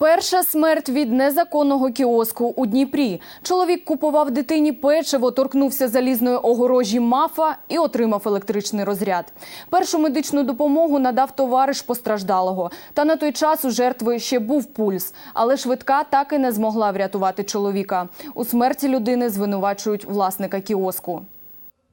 Перша смерть від незаконного кіоску у Дніпрі. Чоловік купував дитині печиво, торкнувся залізної огорожі мафа і отримав електричний розряд. Першу медичну допомогу надав товариш постраждалого. Та на той час у жертви ще був пульс, але швидка так і не змогла врятувати чоловіка. У смерті людини звинувачують власника кіоску.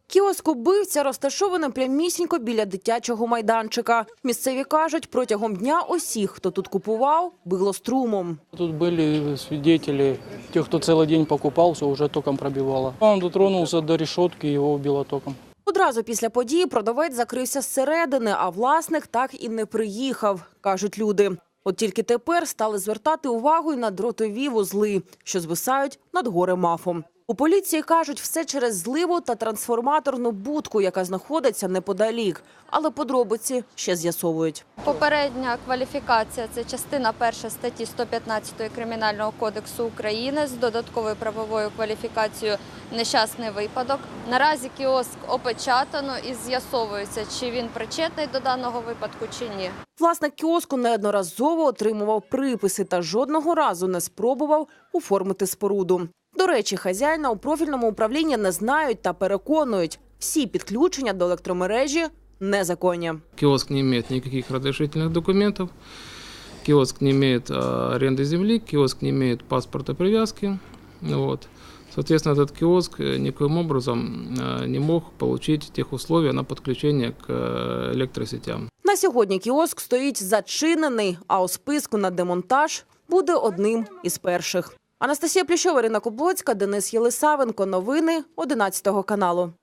Кіоск убивця розташований прямісінько біля дитячого майданчика. Місцеві кажуть, протягом дня усіх, хто тут купував, било струмом. Тут были свидетели, тех, кто целый день покупался, уже током пробивало. Он дотронулся до решетки, его убило током. Одразу після події продавець закрився зсередини, а власник так і не приїхав, кажуть люди. От тільки тепер стали звертати увагу й на дротові вузли, що звисають над горе мафом. У поліції кажуть, все через зливу та трансформаторну будку, яка знаходиться неподалік. Але подробиці ще з'ясовують. Попередня кваліфікація це частина перша статті 115 Кримінального кодексу України з додатковою правовою кваліфікацією нещасний випадок. Наразі кіоск опечатано і з'ясовується, чи він причетний до даного випадку чи ні. Власник кіоску неодноразово отримував приписи та жодного разу не спробував оформити споруду. До речі, хазяїна у профільному управлінні не знають та переконують, всі підключення до електромережі незаконні. Киоск не имеет никаких разрешительных документов, киоск не имеет а, аренды земли, киоск не имеет паспорта привязки. Вот. Соответственно, этот киоск э, никоим образом э, не мог получить тех условий на подключение к э, электросетям. На сьогодні кіоск стоїть зачинений, а у списку на демонтаж буде одним із перших. Анастасія Плющова, Ірина Кублоцька, Денис Єлисавенко. Новини 11 каналу.